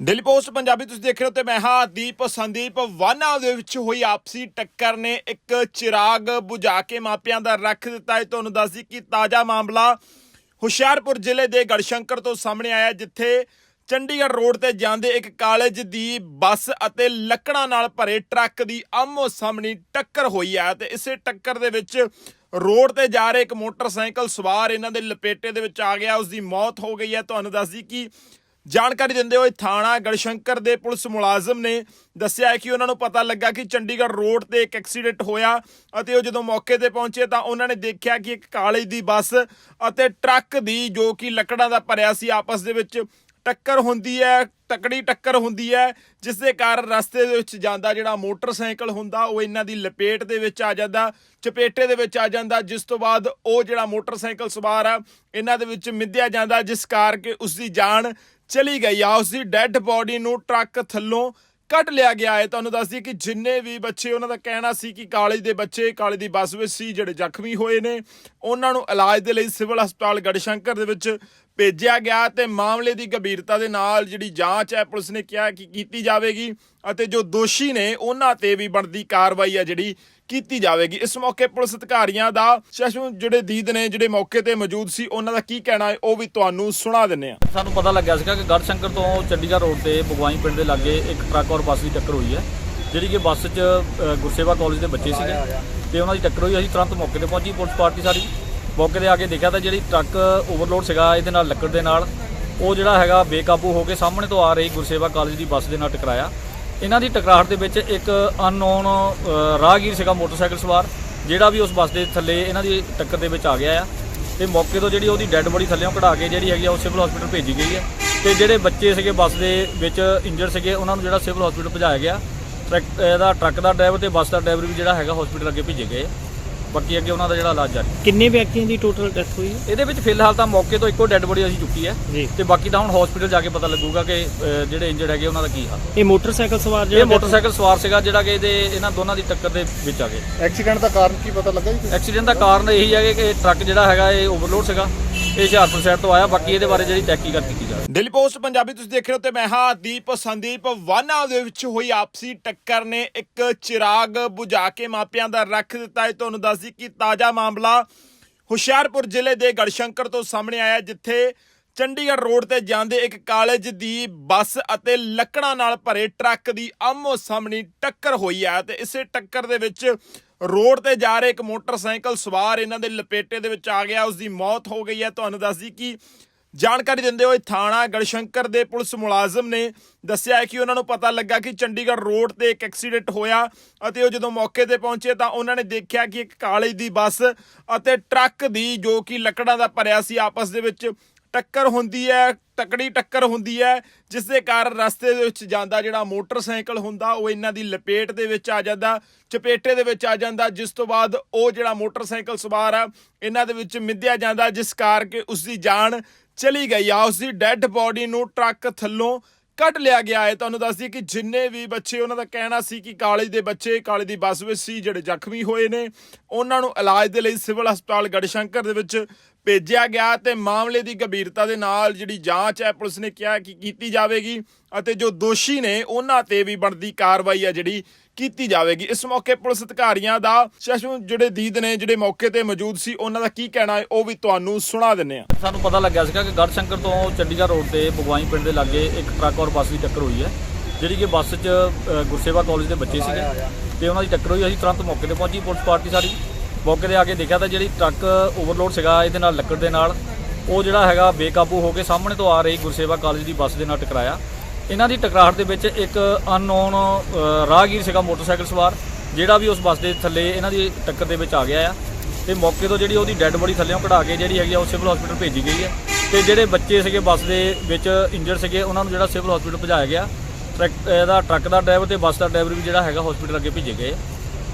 Daily post, Punjabi ਤੁਸੀਂ ਦੇਖ ਰਹੇ ਹੋ ਤੇ ਮੈਂ ਹਾਂ ਦੀਪ ਸੰਦੀਪ। ਵਾਨਾ ਦੇ ਵਿੱਚ ਹੋਈ ਆਪਸੀ ਟੱਕਰ ਨੇ ਇੱਕ ਚਿਰਾਗ ਬੁਝਾ ਕੇ ਮਾਪਿਆਂ ਦਾ ਰੱਖ ਦਿੱਤਾ ਹੈ। ਤੁਹਾਨੂੰ ਦੱਸਦੀ ਕਿ ਤਾਜ਼ਾ ਮਾਮਲਾ ਹੁਸ਼ਿਆਰਪੁਰ ਜ਼ਿਲ੍ਹੇ ਦੇ ਗੜਸ਼ੰਕਰ ਤੋਂ ਸਾਹਮਣੇ ਆਇਆ ਜਿੱਥੇ ਚੰਡੀਗੜ੍ਹ ਰੋਡ ਤੇ ਜਾਂਦੇ ਇੱਕ ਕਾਲਜ ਦੀ ਬੱਸ ਅਤੇ ਲੱਕੜਾਂ ਨਾਲ ਭਰੇ ਟਰੱਕ ਦੀ ਆਮੋ ਸਾਹਮਣੀ ਟੱਕਰ ਹੋਈ ਹੈ ਤੇ ਇਸੇ ਟੱਕਰ ਦੇ ਵਿੱਚ ਰੋਡ ਤੇ ਜਾ ਰਹੇ ਇੱਕ ਮੋਟਰਸਾਈਕਲ ਸਵਾਰ ਇਹਨਾਂ ਦੇ ਲਪੇਟੇ ਦੇ ਵਿੱਚ ਆ ਗਿਆ ਉਸ ਦੀ ਮੌਤ ਹੋ ਗਈ ਹੈ। ਤੁਹਾਨੂੰ ਦੱਸਦੀ ਕਿ ਜਾਣਕਾਰੀ ਦਿੰਦੇ ਹੋਏ ਥਾਣਾ ਗੜਸ਼ੰਕਰ ਦੇ ਪੁਲਿਸ ਮੁਲਾਜ਼ਮ ਨੇ ਦੱਸਿਆ ਹੈ ਕਿ ਉਹਨਾਂ ਨੂੰ ਪਤਾ ਲੱਗਾ ਕਿ ਚੰਡੀਗੜ੍ਹ ਰੋਡ ਤੇ ਇੱਕ ਐਕਸੀਡੈਂਟ ਹੋਇਆ ਅਤੇ ਉਹ ਜਦੋਂ ਮੌਕੇ ਤੇ ਪਹੁੰਚੇ ਤਾਂ ਉਹਨਾਂ ਨੇ ਦੇਖਿਆ ਕਿ ਇੱਕ ਕਾਲਜ ਦੀ ਬੱਸ ਅਤੇ ਟਰੱਕ ਦੀ ਜੋ ਕਿ ਲੱਕੜਾਂ ਦਾ ਭਰਿਆ ਸੀ ਆਪਸ ਦੇ ਵਿੱਚ ਟੱਕਰ ਹੁੰਦੀ ਹੈ, ਤਕੜੀ ਟੱਕਰ ਹੁੰਦੀ ਹੈ, ਜਿਸ ਦੇ ਕਾਰਨ ਰਸਤੇ ਦੇ ਵਿੱਚ ਜਾਂਦਾ ਜਿਹੜਾ ਮੋਟਰਸਾਈਕਲ ਹੁੰਦਾ ਉਹ ਇਹਨਾਂ ਦੀ ਲਪੇਟ ਦੇ ਵਿੱਚ ਆ ਜਾਂਦਾ, ਚਪੇਟੇ ਦੇ ਵਿੱਚ ਆ ਜਾਂਦਾ, ਜਿਸ ਤੋਂ ਬਾਅਦ ਉਹ ਜਿਹੜਾ ਮੋਟਰਸਾਈਕਲ ਸਵਾਰ ਆ, ਇਹਨਾਂ ਦੇ ਵਿੱਚ ਮਿੱਧਿਆ ਜਾਂਦਾ, ਜਿਸ ਕਰਕੇ ਉਸ ਦੀ ਜਾਨ ਚਲੀ ਗਈ ਆ ਉਸ ਦੀ ਡੈੱਡ ਬੋਡੀ ਨੂੰ ਟਰੱਕ ਥੱਲੋਂ ਕੱਢ ਲਿਆ ਗਿਆ ਹੈ। ਤੁਹਾਨੂੰ ਦੱਸਦੀ ਕਿ ਜਿੰਨੇ ਵੀ ਬੱਚੇ, ਉਹਨਾਂ ਦਾ ਕਹਿਣਾ ਸੀ ਕਿ ਕਾਲਜ ਦੇ ਬੱਚੇ ਕਾਲਜ ਦੀ ਬੱਸ ਵਿੱਚ ਸੀ, ਜਿਹੜੇ ਜ਼ਖਮੀ ਹੋਏ ਨੇ, ਉਹਨਾਂ ਨੂੰ ਇਲਾਜ ਦੇ ਲਈ ਸਿਵਲ ਹਸਪਤਾਲ ਗੜਸ਼ੰਕਰ ਦੇ ਵਿੱਚ ਭੇਜਿਆ ਗਿਆ ਤੇ ਮਾਮਲੇ ਦੀ ਗੰਭੀਰਤਾ ਦੇ ਨਾਲ ਜਿਹੜੀ ਜਾਂਚ ਹੈ, ਪੁਲਿਸ ਨੇ ਕਿਹਾ ਕਿ ਕੀਤੀ ਜਾਵੇਗੀ ਅਤੇ ਜੋ ਦੋਸ਼ੀ ਨੇ, ਉਹਨਾਂ ਤੇ ਵੀ ਬਣਦੀ ਕਾਰਵਾਈ ਹੈ ਜਿਹੜੀ ਕੀਤੀ ਜਾਵੇਗੀ। ਇਸ ਮੌਕੇ ਪੁਲਿਸ ਅਧਿਕਾਰੀਆਂ ਦਾ ਸੈਸ਼ਨ ਜਿਹੜੇ ਦੀਦ ਨੇ ਜਿਹੜੇ ਮੌਕੇ ਤੇ ਮੌਜੂਦ ਸੀ ਉਹਨਾਂ ਦਾ ਕੀ ਕਹਿਣਾ ਹੈ ਉਹ ਵੀ ਤੁਹਾਨੂੰ ਸੁਣਾ ਦਿੰਨੇ ਆ ਸਾਨੂੰ ਪਤਾ ਲੱਗਿਆ ਸੀਗਾ ਕਿ ਗੜਸ਼ੰਕਰ ਤੋਂ ਚੰਡੀਗੜ੍ਹ ਰੋਡ ਤੇ ਬਗਵਾਈ ਪਿੰਡ ਦੇ ਲਾਗੇ ਇੱਕ ਟਰੱਕ ਔਰ ਬੱਸ ਦੀ ਟੱਕਰ ਹੋਈ ਹੈ ਜਿਹੜੀ ਕਿ ਬੱਸ 'ਚ ਗੁਰਸੇਵਾ ਕਾਲਜ ਦੇ ਬੱਚੇ ਸੀਗੇ। ਤੇ ਉਹਨਾਂ ਦੀ ਟੱਕਰ ਹੋਈ ਅਸੀਂ ਤੁਰੰਤ ਮੌਕੇ ਤੇ ਪਹੁੰਚੀ ਪੁਲਿਸ ਪਾਰਟੀ ਸਾਡੀ। ਮੌਕੇ ਤੇ ਆ ਕੇ ਦੇਖਿਆ ਤਾਂ ਜਿਹੜੀ ਟਰੱਕ ਓਵਰਲੋਡ ਸੀਗਾ ਇਹਦੇ ਨਾਲ ਲੱਕੜ ਦੇ ਨਾਲ ਉਹ ਜਿਹੜਾ ਹੈਗਾ ਬੇਕਾਬੂ ਹੋ ਕੇ ਸਾਹਮਣੇ ਤੋਂ ਆ ਰਹੀ ਗੁਰਸੇਵਾ ਕਾਲਜ ਦੀ ਬੱਸ ਦੇ ਨਾਲ ਟਕਰਾਇਆ। ਇਹਨਾਂ ਦੀ ਟਕਰਾਹਟ ਦੇ ਵਿੱਚ ਇੱਕ ਅਨਨੋਨ ਰਾਹਗੀਰ ਸੀਗਾ ਮੋਟਰਸਾਈਕਲ ਸਵਾਰ, ਜਿਹੜਾ ਵੀ ਉਸ ਬੱਸ ਦੇ ਥੱਲੇ ਇਹਨਾਂ ਦੀ ਟੱਕਰ ਦੇ ਵਿੱਚ ਆ ਗਿਆ ਆ। ਤੇ ਮੌਕੇ ਤੋਂ ਜਿਹੜੀ ਉਹਦੀ ਡੈੱਡ ਬੋਡੀ ਥੱਲੇੋਂ ਕਢਾ ਕੇ ਜਿਹੜੀ ਹੈਗੀ ਆ ਉਹ ਸਿਵਲ ਹਸਪੀਟਲ ਭੇਜੀ ਗਈ ਹੈ ਤੇ ਜਿਹੜੇ ਬੱਚੇ ਸੀਗੇ ਬੱਸ ਦੇ ਵਿੱਚ ਇੰਜਰਡ ਸੀਗੇ, ਉਹਨਾਂ ਨੂੰ ਜਿਹੜਾ ਸਿਵਲ ਹਸਪੀਟਲ ਭਜਾਇਆ ਗਿਆ। ਟਰੱਕ ਇਹਦਾ ਟਰੱਕ ਦਾ ਡਰਾਈਵਰ ਤੇ ਬੱਸ ਦਾ ਡਰਾਈਵਰ ਵੀ ਜਿਹੜਾ ਹੈਗਾ ਹਸਪੀਟਲ ਅੱਗੇ ਭੇਜੇ ਗਏ ਬਾਕੀ ਅੱਗੇ ਉਹਨਾਂ ਦਾ ਜਿਹੜਾ ਇਲਾਜ ਜਾਰੀ। ਕਿੰਨੇ ਵਿਅਕਤੀਆਂ ਦੀ ਟੋਟਲ ਡੈਥ ਹੋਈ ਹੈ? ਇਹਦੇ ਵਿੱਚ ਫਿਲਹਾਲ ਤਾਂ ਮੌਕੇ ਤੋਂ ਇੱਕੋ ਡੈੱਡ ਬੋਡੀ ਅਸੀਂ ਚੁੱਕੀ ਹੈ ਜੀ। ਤੇ ਬਾਕੀ ਤਾਂ ਹੁਣ ਹਸਪੀਟਲ ਜਾ ਕੇ ਪਤਾ ਲੱਗੂਗਾ ਕਿ ਅ, ਜਿਹੜੇ ਇੰਜਰਡ ਹੈਗੇ ਉਹਨਾਂ ਦਾ ਕੀ ਹਾਲ। ਇਹ ਮੋਟਰਸਾਈਕਲ ਸਵਾਰ ਇਹ ਜਿਹੜਾ ਮੋਟਰਸਾਈਕਲ ਸਵਾਰ ਸੀਗਾ ਜਿਹੜਾ ਕਿ ਇਹਦੇ ਇਹਨਾਂ ਦੋਨਾਂ ਦੀ ਟੱਕਰ ਦੇ ਵਿੱਚ ਆ ਗਏ। ਐਕਸੀਡੈਂਟ ਦਾ ਕਾਰਨ ਕੀ ਪਤਾ ਲੱਗਾ ਜੀ? ਐਕਸੀਡੈਂਟ ਦਾ ਕਾਰਨ ਇਹੀ ਹੈ ਕਿ ਇਹ ਟਰੱਕ ਜਿਹੜਾ ਹੈਗਾ ਇਹ ਓਵਰਲੋਡ ਸੀਗਾ। ਇਹ ਹੁਸ਼ਿਆਰਪੁਰ ਸਾਈਡ ਤੋਂ ਆਇਆ। ਬਾਕੀ ਇਹਦੇ ਬਾਰੇ ਜਿਹੜੀ ਤਹਿਕੀਕਤ ਕੀਤੀ ਜਾਵੇ ਡੇਲੀ ਪੋਸਟ ਪੰਜਾਬੀ ਤੁਸੀਂ ਦੇਖ ਰਹੇ ਹੋ ਤੇ ਮੈਂ ਹਾਂ ਦੀਪ ਸੰਦੀਪ। ਵਾਨਾ ਦੇ ਵਿੱਚ ਹੋਈ ਆਪਸੀ ਟੱਕਰ ਨੇ ਇੱਕ ਚਿਰਾਗ ਬੁਝਾ ਕੇ ਮਾਪਿਆਂ ਦਾ ਰੱਖ ਦਿੱਤਾ। ਹੈ ਤੁਹਾਨੂੰ ਦੱਸਦੀ ਕਿ ਤਾਜ਼ਾ ਮਾਮਲਾ ਹੁਸ਼ਿਆਰਪੁਰ ਜ਼ਿਲ੍ਹੇ ਦੇ ਗੜਸ਼ੰਕਰ ਤੋਂ ਸਾਹਮਣੇ ਆਇਆ ਜਿੱਥੇ ਚੰਡੀਗੜ੍ਹ ਰੋਡ ਤੇ ਜਾਂਦੇ ਇੱਕ ਕਾਲਜ ਦੀ ਬੱਸ ਅਤੇ ਲੱਕੜਾਂ ਨਾਲ ਭਰੇ ਟਰੱਕ ਦੀ ਆਮੋ ਸਾਹਮਣੀ ਟੱਕਰ ਹੋਈ ਹੈ ਤੇ ਇਸੇ ਟੱਕਰ ਦੇ ਵਿੱਚ ਰੋਡ ਤੇ ਜਾ ਰਹੇ ਇੱਕ ਮੋਟਰਸਾਈਕਲ ਸਵਾਰ ਇਹਨਾਂ ਦੇ ਲਪੇਟੇ ਦੇ ਵਿੱਚ ਆ ਗਿਆ ਉਸ ਦੀ ਮੌਤ ਹੋ ਗਈ ਹੈ। ਤੁਹਾਨੂੰ ਦੱਸਦੀ ਕਿ ਜਾਣਕਾਰੀ ਦਿੰਦੇ ਹੋਏ ਥਾਣਾ ਗੜਸ਼ੰਕਰ ਦੇ ਪੁਲਿਸ ਮੁਲਾਜ਼ਮ ਨੇ ਦੱਸਿਆ ਹੈ ਕਿ ਉਹਨਾਂ ਨੂੰ ਪਤਾ ਲੱਗਾ ਕਿ ਚੰਡੀਗੜ੍ਹ ਰੋਡ ਤੇ ਇੱਕ ਐਕਸੀਡੈਂਟ ਹੋਇਆ ਅਤੇ ਉਹ ਜਦੋਂ ਮੌਕੇ ਤੇ ਪਹੁੰਚੇ ਤਾਂ ਉਹਨਾਂ ਨੇ ਦੇਖਿਆ ਕਿ ਇੱਕ ਕਾਲਜ ਦੀ ਬੱਸ ਅਤੇ ਟਰੱਕ ਦੀ ਜੋ ਕਿ ਲੱਕੜਾਂ ਦਾ ਭਰਿਆ ਸੀ, ਆਪਸ ਦੇ ਵਿੱਚ ਟੱਕਰ ਹੁੰਦੀ ਹੈ, ਤਕੜੀ ਟੱਕਰ ਹੁੰਦੀ ਹੈ ਜਿਸ ਦੇ ਕਾਰਨ ਰਸਤੇ ਦੇ ਵਿੱਚ ਜਾਂਦਾ ਜਿਹੜਾ ਮੋਟਰਸਾਈਕਲ ਹੁੰਦਾ, ਉਹ ਇਹਨਾਂ ਦੀ ਲਪੇਟ ਦੇ ਵਿੱਚ ਆ ਜਾਂਦਾ, ਚਪੇਟੇ ਦੇ ਵਿੱਚ ਆ ਜਾਂਦਾ, ਜਿਸ ਤੋਂ ਬਾਅਦ ਉਹ ਜਿਹੜਾ ਮੋਟਰਸਾਈਕਲ ਸਵਾਰ ਆ, ਇਹਨਾਂ ਦੇ ਵਿੱਚ ਮਿੱਧਿਆ ਜਾਂਦਾ, ਜਿਸ ਕਰਕੇ ਉਸ ਦੀ ਜਾਨ ਚਲੀ ਗਈ ਆ ਉਸ ਦੀ ਡੈੱਡ ਬੋਡੀ ਨੂੰ ਟਰੱਕ ਥੱਲੋਂ ਕੱਢ ਲਿਆ ਗਿਆ ਹੈ। ਤੁਹਾਨੂੰ ਦੱਸਦੀ ਕਿ ਜਿੰਨੇ ਵੀ ਬੱਚੇ, ਉਹਨਾਂ ਦਾ ਕਹਿਣਾ ਸੀ ਕਿ ਕਾਲਜ ਦੇ ਬੱਚੇ, ਕਾਲਜ ਦੀ ਬੱਸ ਵਿੱਚ ਸੀ, ਜਿਹੜੇ ਜ਼ਖਮੀ ਹੋਏ ਨੇ, ਉਹਨਾਂ ਨੂੰ ਇਲਾਜ ਦੇ ਲਈ ਸਿਵਲ ਹਸਪਤਾਲ ਗੜਸ਼ੰਕਰ ਦੇ ਵਿੱਚ ਭੇਜਿਆ ਗਿਆ ਤੇ ਮਾਮਲੇ ਦੀ ਗੰਭੀਰਤਾ ਦੇ ਨਾਲ ਜਿਹੜੀ ਜਾਂਚ ਹੈ ਪੁਲਿਸ ਨੇ ਕਿਹਾ ਕਿ ਕੀਤੀ ਜਾਵੇਗੀ ਅਤੇ ਜੋ ਦੋਸ਼ੀ ਨੇ ਉਹਨਾਂ ਤੇ ਵੀ ਬਣਦੀ ਕਾਰਵਾਈ ਹੈ ਜਿਹੜੀ ਕੀਤੀ ਜਾਵੇਗੀ। ਇਸ ਮੌਕੇ ਪੁਲਿਸ ਅਧਿਕਾਰੀਆਂ ਦਾ ਸੈਸ਼ਨ ਜਿਹੜੇ ਦੀਦ ਨੇ ਜਿਹੜੇ ਮੌਕੇ ਤੇ ਮੌਜੂਦ ਸੀ ਉਹਨਾਂ ਦਾ ਕੀ ਕਹਿਣਾ ਹੈ ਉਹ ਵੀ ਤੁਹਾਨੂੰ ਸੁਣਾ ਦਿੰਨੇ ਆ ਸਾਨੂੰ ਪਤਾ ਲੱਗਿਆ ਸੀਗਾ ਕਿ ਗੜਸ਼ੰਕਰ ਤੋਂ ਚੰਡੀਗੜ੍ਹ ਰੋਡ ਤੇ ਬਗਵਾਈ ਪਿੰਡ ਦੇ ਲਾਗੇ ਇੱਕ ਟਰੱਕ ਔਰ ਬੱਸ ਦੀ ਟੱਕਰ ਹੋਈ ਹੈ ਜਿਹੜੀ ਕਿ ਬੱਸ 'ਚ ਗੁਰਸੇਵਾ ਕਾਲਜ ਦੇ ਬੱਚੇ ਸੀਗੇ ਤੇ ਉਹਨਾਂ ਦੀ ਟੱਕਰ ਹੋਈ। ਅਸੀਂ ਤੁਰੰਤ ਮੌਕੇ ਤੇ ਪਹੁੰਚੀ ਪੁਲਿਸ ਪਾਰਟੀ ਸਾਡੀ। ਮੌਕੇ ਤੇ ਆ ਕੇ ਦੇਖਿਆ ਤਾਂ ਜਿਹੜੀ ਟਰੱਕ ਓਵਰਲੋਡ ਸੀਗਾ ਇਹਦੇ ਨਾਲ ਲੱਕੜ ਦੇ ਨਾਲ, ਉਹ ਜਿਹੜਾ ਹੈਗਾ ਬੇਕਾਬੂ ਹੋ ਕੇ ਸਾਹਮਣੇ ਤੋਂ ਆ ਰਹੀ ਗੁਰਸੇਵਾ ਕਾਲਜ ਦੀ ਬੱਸ ਦੇ ਨਾਲ ਟਕਰਾਇਆ। ਇਹਨਾਂ ਦੀ ਟਕਰਾਹਟ ਦੇ ਵਿੱਚ ਇੱਕ ਅਨਨੋਨ ਰਾਹਗੀਰ ਸੀਗਾ ਮੋਟਰਸਾਈਕਲ ਸਵਾਰ, ਜਿਹੜਾ ਵੀ ਉਸ ਬੱਸ ਦੇ ਥੱਲੇ ਇਹਨਾਂ ਦੀ ਟੱਕਰ ਦੇ ਵਿੱਚ ਆ ਗਿਆ ਆ। ਤੇ ਮੌਕੇ ਤੋਂ ਜਿਹੜੀ ਉਹਦੀ ਡੈੱਡ ਬੋਡੀ ਥੱਲੇੋਂ ਕਢਾ ਕੇ ਜਿਹੜੀ ਹੈਗੀ ਆ ਉਹ ਸਿਵਲ ਹਸਪੀਟਲ ਭੇਜੀ ਗਈ ਹੈ ਤੇ ਜਿਹੜੇ ਬੱਚੇ ਸੀਗੇ ਬੱਸ ਦੇ ਵਿੱਚ ਇੰਜਰਡ ਸੀਗੇ, ਉਹਨਾਂ ਨੂੰ ਜਿਹੜਾ ਸਿਵਲ ਹਸਪੀਟਲ ਭਜਾਇਆ ਗਿਆ। ਟਰੱਕ, ਇਹਦਾ ਟਰੱਕ ਦਾ ਡਰਾਈਵਰ ਤੇ ਬੱਸ ਦਾ ਡਰਾਈਵਰ ਵੀ ਜਿਹੜਾ ਹੈਗਾ ਹਸਪੀਟਲ ਅੱਗੇ ਭੇਜੇ ਗਏ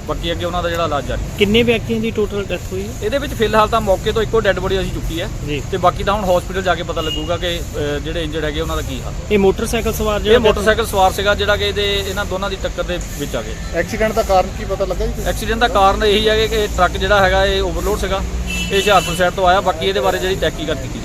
ਬਾਕੀ ਅੱਗੇ ਉਹਨਾਂ ਦਾ ਜਿਹੜਾ ਇਲਾਜ ਜਾਰੀ। ਕਿੰਨੇ ਵਿਅਕਤੀਆਂ ਦੀ ਟੋਟਲ ਡੈਥ ਹੋਈ ਹੈ? ਇਹਦੇ ਵਿੱਚ ਫਿਲਹਾਲ ਤਾਂ ਮੌਕੇ ਤੋਂ ਇੱਕੋ ਡੈੱਡ ਬੋਡੀ ਅਸੀਂ ਚੁੱਕੀ ਹੈ ਜੀ। ਤੇ ਬਾਕੀ ਤਾਂ ਹੁਣ ਹਸਪੀਟਲ ਜਾ ਕੇ ਪਤਾ ਲੱਗੂਗਾ ਕਿ ਅ, ਜਿਹੜੇ ਇੰਜਰਡ ਹੈਗੇ ਉਹਨਾਂ ਦਾ ਕੀ ਹਾਲ। ਇਹ ਮੋਟਰਸਾਈਕਲ ਸਵਾਰ ਇਹ ਜਿਹੜਾ ਮੋਟਰਸਾਈਕਲ ਸਵਾਰ ਸੀਗਾ ਜਿਹੜਾ ਕਿ ਇਹਦੇ ਇਹਨਾਂ ਦੋਨਾਂ ਦੀ ਟੱਕਰ ਦੇ ਵਿੱਚ ਆ ਗਏ। ਐਕਸੀਡੈਂਟ ਦਾ ਕਾਰਨ ਕੀ ਪਤਾ ਲੱਗਾ ਜੀ ਐਕਸੀਡੈਂਟ ਦਾ ਕਾਰਨ ਇਹੀ ਹੈ ਕਿ ਟਰੱਕ ਜਿਹੜਾ ਹੈਗਾ ਇਹ ਓਵਰਲੋਡ ਸੀਗਾ ਇਹ ਹੁਸ਼ਿਆਰਪੁਰ ਸਾਈਡ ਤੋਂ ਆਇਆ ਬਾਕੀ ਇਹਦੇ ਬਾਰੇ ਜਿਹੜੀ ਤਹਿਕੀਕਤ ਕੀਤੀ।